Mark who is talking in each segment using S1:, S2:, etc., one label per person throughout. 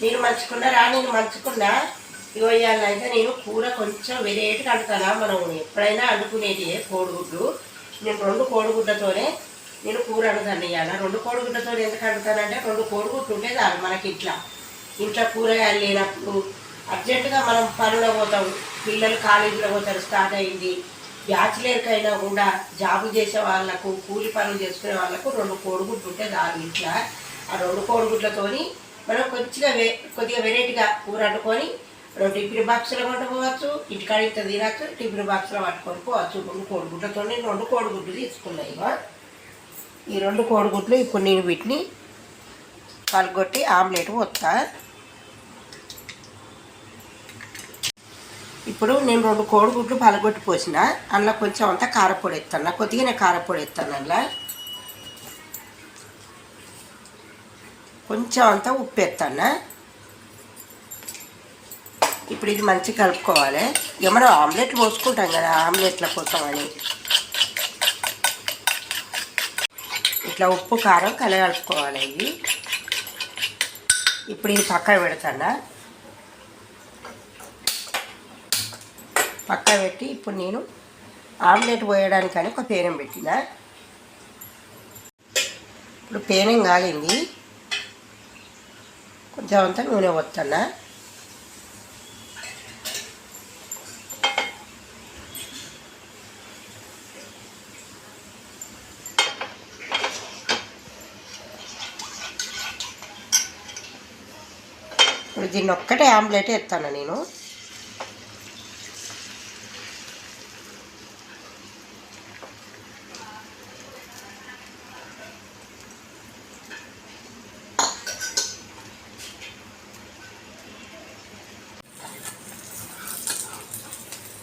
S1: నేను మంచుకున్నారా నేను మంచుకున్నా ఇగో అయితే నేను కూర కొంచెం వెరైటీ అంటున్నా మనం ఎప్పుడైనా అండుకునేది కోడిగుడ్లు నేను రెండు కోడిగుడ్లతోనే నేను కూర అడుగుతాను ఇవాళ రెండు కోడిగుడ్డతో ఎందుకు అడుగుతానంటే రెండు కోడిగుడ్లు ఉంటే చాలు మనకి ఇంట్లో. ఇంట్లో కూరగాయలు లేనప్పుడు అర్జెంటుగా మనం పనులు పోతాం. పిల్లలు కాలేజీలో పోతారు స్టార్ట్ అయింది. బ్యాచిలర్కైనా కూడా జాబు చేసే వాళ్ళకు కూలి పనులు చేసుకునే వాళ్ళకు రెండు కోడిగుడ్లు ఉంటే చాలు ఇంట్లో. ఆ రెండు కోడిగుడ్లతోని మనం కొద్దిగా వే కొద్దిగా వెరైటీగా కూర వండుకొని రెండు టిఫిన్ బాక్సులు వండుకోవచ్చు ఇంటికాడ ఇంత తినచ్చు టిఫిన్ బాక్సులు పట్టుకొని పోవచ్చు. రెండు కోడిగుడ్లతో నేను రెండు కోడిగుడ్లు తీసుకున్నాయి ఈ రెండు కోడిగుడ్లు ఇప్పుడు నేను వీటిని పలగొట్టి ఆమ్లెట్ వస్తా ఇప్పుడు నేను రెండు కోడిగుడ్లు పలగొట్టి పోసిన. అందులో కొంచెం అంతా కారపొడి ఎత్తాను కొద్దిగా నేను కారపొడి ఎత్తాను అందులో. కొంచెం అంతా ఉప్పు ఎత్తాను ఇప్పుడు ఇది మంచిగా కలుపుకోవాలి. ఇక మనం ఆమ్లెట్ పోసుకుంటాం కదా ఆమ్లెట్ల కోసం అని. ఇట్లా ఉప్పు కారం కలగలుపుకోవాలి ఇవి. ఇప్పుడు ఇది పక్కన పెడతానా? పక్క పెట్టి ఇప్పుడు నేను ఆమ్లెట్ పోయడానికని ఒక పేనం పెట్టిన. ఇప్పుడు పేనం కాలింది కొంచెం అంతా నూనె వస్తున్నా ఇప్పుడు దీన్ని ఒక్కటే ఆమ్లెట్ ఎత్తాను నేను.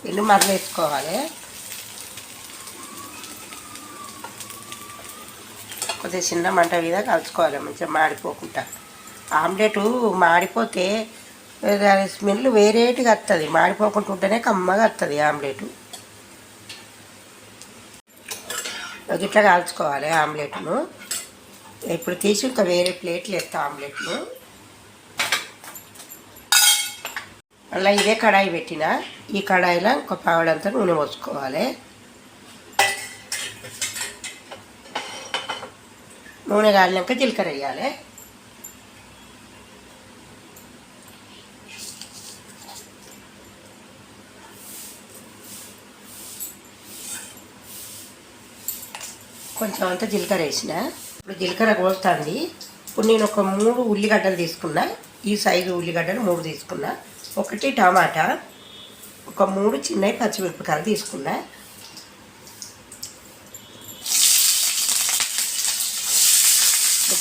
S1: ఇల్లు మరలేసుకోవాలి. కొద్దిగా చిన్న మంట మీద కలుసుకోవాలి మంచిగా మాడిపోకుండా. ఆమ్లెట్ మాడిపోతే దాని స్మెల్ వేరేటిగా వస్తుంది మాడిపోకుండా ఉంటేనే కమ్మగా వస్తుంది ఆమ్లెట్. ఇట్లా కాల్చుకోవాలి ఆమ్లెట్ను. ఇప్పుడు తీసి ఇంకా వేరే ప్లేట్లు వేస్తాం ఆమ్లెట్ను. అలా ఇదే కడాయి పెట్టిన ఈ కడాయిలో ఒక పావడంతా నూనె పోసుకోవాలి. నూనె కాలినాక జీలకర్ర వేయాలి. కొంచెం అంతా జీలకర్ర వేసిన. ఇప్పుడు జీలకర్ర కోస్తుంది. ఇప్పుడు నేను ఒక మూడు ఉల్లిగడ్డలు తీసుకున్నా. ఈ సైజు ఉల్లిగడ్డలు మూడు తీసుకున్నా. ఒకటి టమాటా ఒక మూడు చిన్నవి పచ్చిమిరపకాయలు తీసుకున్నా.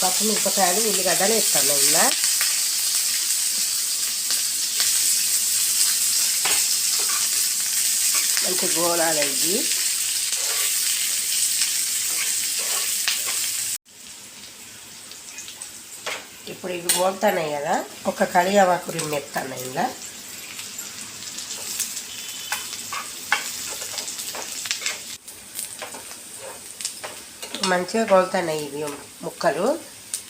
S1: పచ్చిమిరపకాయలు ఉల్లిగడ్డలు వేస్తాను ఇలా మంచి గోళాలు అయ్యి ఇప్పుడు ఇవి గోలుతున్నాయి కదా ఒక కడియావాకు రిమ్ ఎత్తాను ఇలా మంచిగా గోలుతున్నాయి ఇవి ముక్కలు.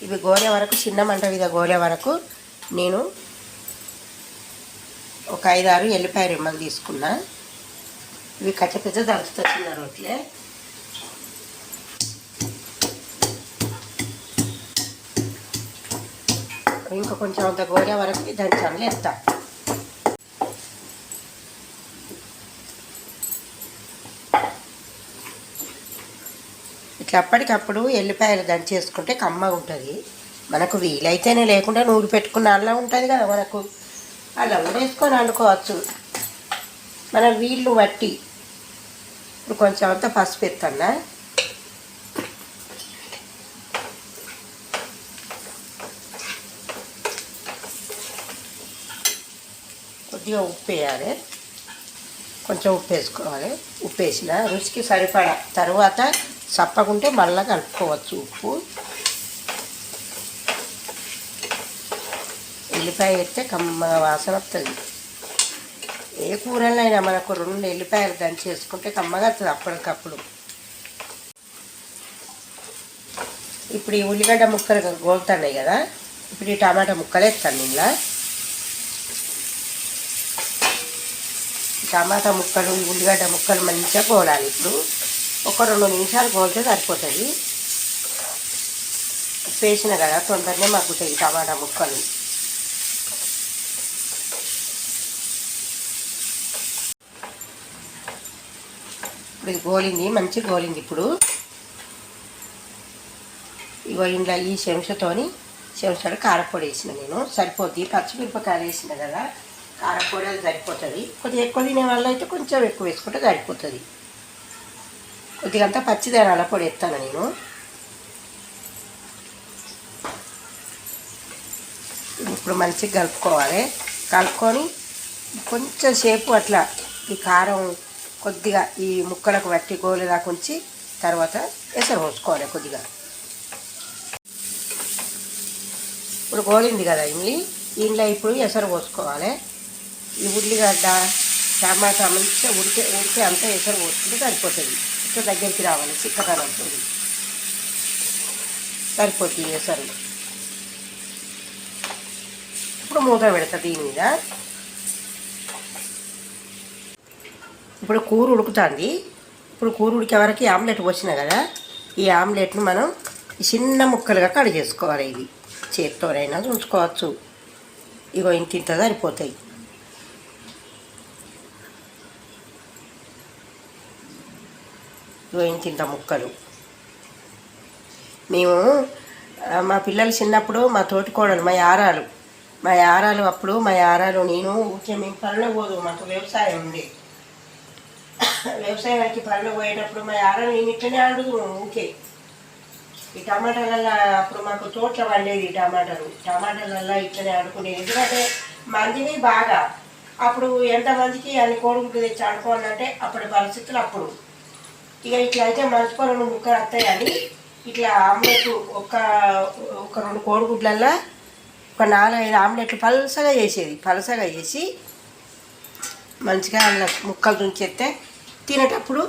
S1: ఇవి గోలే వరకు చిన్న మంట మీద గోలే వరకు నేను ఒక ఐదారు ఎల్లిపాయ రిమ్మలు తీసుకున్నా. ఇవి కచ్చపిచ్చ పెద్ద చిన్న రోట్లే. ఇంకా కొంచెం అంత గోరే వరకు దంచాను. ఎత్తా ఇట్లా అప్పటికప్పుడు ఎల్లిపాయలు దంచేసుకుంటే కమ్మగా ఉంటుంది. మనకు వీలైతేనే లేకుండా నూరు పెట్టుకున్న అల్లం ఉంటుంది కదా మనకు. అల్లం వేసుకొని వండుకోవచ్చు. మన వీళ్ళు బట్టి ఇప్పుడు కొంచెం అంతా పసుపు ఎత్తన్నా. కొద్దిగా ఉప్పు వేయాలి. కొంచెం ఉప్పు వేసుకోవాలి. ఉప్పు వేసిన రుచికి సరిపడా తర్వాత చప్పకుంటే మళ్ళీ కలుపుకోవచ్చు ఉప్పు. ఎల్లిపాయ వేస్తే కమ్మగా వాసన వస్తుంది. ఏ కూరలైనా మనకు రెండు ఎల్లిపాయలు దంచి వేసుకుంటే కమ్మగా వస్తుంది అప్పటికప్పుడు. ఇప్పుడు ఈ ఉల్లిగడ్డ ముక్కలు గోలుతున్నాయి కదా. ఇప్పుడు ఈ టమాటా ముక్కలు వేస్తాను ఇంట్లో టమాటా ముక్కలు ఉల్లిగడ్డ ముక్కలు మంచిగా గోలాలి ఇప్పుడు ఒక రెండు నిమిషాలు కోలితే సరిపోతుంది. వేసిన కదా తొందరనే మగ్గుతాయి టమాటా ముక్కలు. ఇప్పుడు ఇది గోలింది మంచి గోలింది ఇప్పుడు. ఇగో ఇంట్లో ఈ చెంచతోని చెంచాడు కారపొడి వేసిన నేను. సరిపోద్ది. పచ్చిమిరపకాయలు వేసిన కదా. కారపొడి అది సరిపోతుంది. కొద్దిగా ఎక్కువ తినే వాళ్ళు అయితే కొంచెం ఎక్కువ వేసుకుంటే సరిపోతుంది. కొద్దిగా అంతా పచ్చిదనాల పొడి ఎత్తాను నేను. ఇప్పుడు మంచిగా కలుపుకోవాలి. కలుపుకొని కొంచెం సేపు అట్లా ఈ కారం కొద్దిగా ఈ ముక్కలకు పట్టి గోలేదాకా ఉంచి తర్వాత ఎసరు పోసుకోవాలి కొద్దిగా. ఇప్పుడు గోలింది కదా ఇమ్లి. ఇంట్లో ఇప్పుడు ఎసరు పోసుకోవాలి. ఈ ఉల్లిగడ్డ టమాటా మంచిగా ఉడికే ఉడికే అంతా ఎసరు పోసుకుంటే సరిపోతుంది. ఇంకా దగ్గరికి రావాలి చిక్కదనం తోటి. సరిపోతుంది ఎసరు ఇప్పుడు మూత పెడతా దీని మీద. ఇప్పుడు కూర ఉడుకుతుంది. ఇప్పుడు కూర ఉడికే వరకు ఆమ్లెట్ పోసిన కదా ఈ ఆమ్లెట్ను మనం చిన్న ముక్కలుగా కట్ చేసుకోవాలి ఇది. చేత్తోనైనా ఉంచుకోవచ్చు ఇగో ఇంత ఇంత సరిపోతాయి. ఇగో ముక్కలు. మేము మా పిల్లలు చిన్నప్పుడు మా తోటి కోడలు మా యారాలు. మా యారాలు అప్పుడు మా యారాలు నేను ఊరికే మేము పనులు పోదు మాకు వ్యవసాయం ఉంది వ్యవసాయానికి పనులు పోయేటప్పుడు మా యారాలు నేను ఇట్లనే అడుగు ఊకే ఈ టమాటాలల్లో అప్పుడు మాకు తోటల పండేది ఈ టమాటాలు. టమాటాలల్లో ఇట్లనే అడుకునేది ఎందుకంటే మందిని బాగా. అప్పుడు ఎంతమందికి అన్ని కోడిగుడ్డు తెచ్చి అనుకోవాలంటే అప్పటి పరిస్థితులు అప్పుడు. ఇక ఇట్లా అయితే మనిషికో రెండు ముక్కలు వస్తాయి ఇట్లా ఆమ్లెట్ ఒక ఒక రెండు కోడిగుడ్లల్లో ఒక నాలుగైదు ఆమ్లెట్లు పలసగా చేసేది పలసగా చేసి మంచిగా అలా ముక్కలు తుంచేస్తే తినేటప్పుడు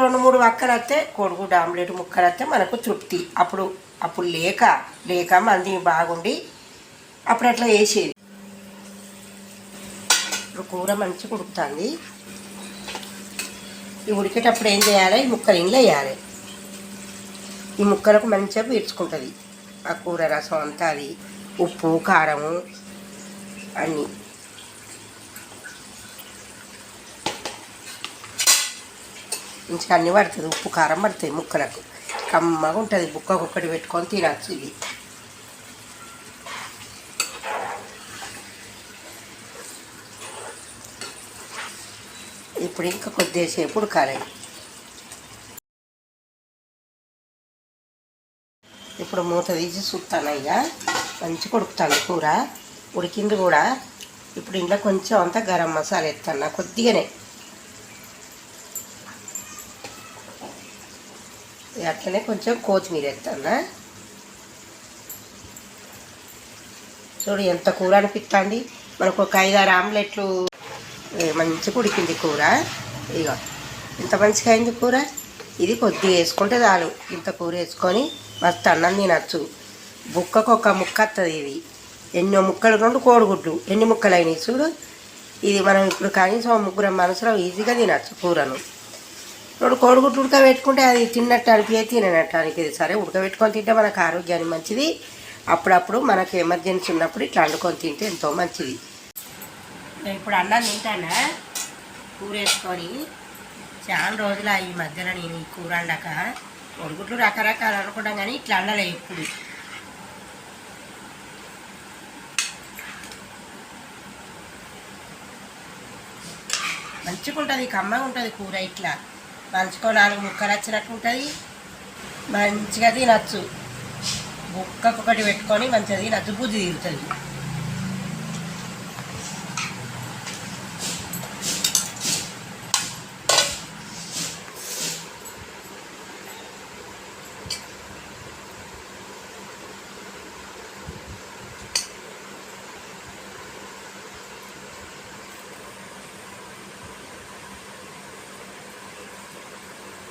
S1: రెండు మూడు వక్కలు వస్తే కోడిగుడ్డు ఆమ్లెట్ ముక్కలు వస్తే మనకు తృప్తి. అప్పుడు అప్పుడు లేక లేక మంది బాగుండి అప్పుడు అట్లా వేసేది ఇప్పుడు కూర మంచిగా ఉడుకుతుంది. ఈ ఉడికేటప్పుడు ఏం చేయాలి? ఈ ముక్కలు ఇంట్లో వేయాలి. ఈ ముక్కలకు మంచిగా పీడ్చుకుంటుంది ఆ కూర రసం అంతా అది ఉప్పు కారము అన్నీ. మంచిగా అన్నీ పడుతుంది. ఉప్పు కారం పడుతుంది ముక్కలకు. కమ్మగా ఉంటుంది. బుక్కకు ఒక్కటి పెట్టుకొని తినచ్చు ఇది. ఇప్పుడు ఇంకా కొద్దిసేపు ఉడకాలి ఇప్పుడు మూత తీసి చూస్తాను ఇక. మంచిగా ఉడుకుతాను కూర. ఉడికింది కూడా. ఇప్పుడు ఇంట్లో కొంచెం అంతా గరం మసాలా ఎత్తాను కొద్దిగానే. అట్లనే కొంచెం కొత్తిమీర ఎత్తాను చూడు ఎంత కూర అనిపిస్తుంది. మనకు ఒక ఐదారు ఆమ్లెట్లు మంచిగా ఉడికింది కూర. ఇక ఇంత మంచిగా అయింది కూర? ఇది కొద్దిగా వేసుకుంటే చాలు. ఇంత కూర వేసుకొని మస్తు అన్నం తినచ్చు. బుక్కకు ఒక ముక్క వస్తుంది ఇది. ఎన్నో ముక్కలు రెండు కోడిగుడ్లు. ఎన్ని ముక్కలు అయినాయి చూడు? ఇది మనం ఇప్పుడు కనీసం ముగ్గురం మనసులో ఈజీగా తినచ్చు కూరను. రెండు కోడిగుడ్లు ఉడకబెట్టుకుంటే అది తిన్నట్టు అనిపించే తిననట్టు అనిపిది సరే ఉడకబెట్టుకొని తింటే మనకు ఆరోగ్యానికి మంచిది. అప్పుడప్పుడు మనకు ఎమర్జెన్సీ ఉన్నప్పుడు ఇట్లా వండుకొని తింటే ఎంతో మంచిది. ఇప్పుడు అన్నం తింటానా? కూర వేసుకొని చాలా రోజులు ఈ మధ్యలో నేను ఈ కూర అండాక కొడుగుట్లు రకరకాలు అనుకుంటాం కానీ ఇట్లా అండలే ఎప్పుడు. మంచిగా ఉంటుంది కమ్మగా ఉంటుంది కూర ఇట్లా. మంచుకో నాలుగు ముక్కలు వచ్చినట్టు ఉంటుంది. మంచిగా తినచ్చు. ముక్కకొకటి పెట్టుకొని మంచిగా తినచ్చు. బుద్ధి తీరుతుంది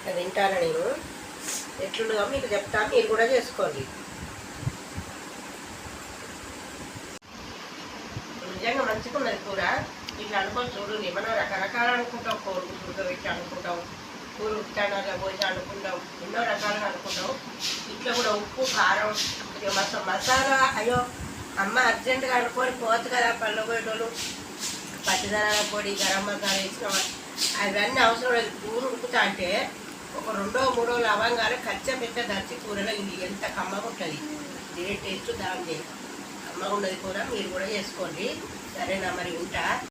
S1: అది తింటాను నేను. ఎట్లుండదో మీకు చెప్తాను మీరు కూడా చేసుకోండి. నిజంగా మంచిగా ఉన్నది కూర. ఇట్లా అనుకోని చూడు మనం రకరకాలు అనుకుంటాం కోరుకు ఉడకబెట్టి అనుకుంటాం కూర ఉట్టానలో పోసి అనుకుంటాం ఎన్నో రకాలుగా అనుకుంటాం. ఇట్లా కూడా ఉప్పు కారం మస మసాలా అయ్యో అమ్మ అర్జెంటుగా అనుకోని పోతు కదా పళ్ళు పోయేటోళ్ళు. పచ్చిదనాల పొడి గరం మసాలా వేసినాం అవన్నీ అవసరం లేదు. కూర ఉడుకుతా అంటే ఒక రెండో మూడో లవంగాలు కచ్చ పెద్ద దంచి కూరలో ఇది ఎంత కమ్మగా ఉంటుంది? దీని టేస్ట్ దాని కమ్మగా ఉన్నది కూర మీరు కూడా చేసుకోండి సరేనా మరి ఉంటా?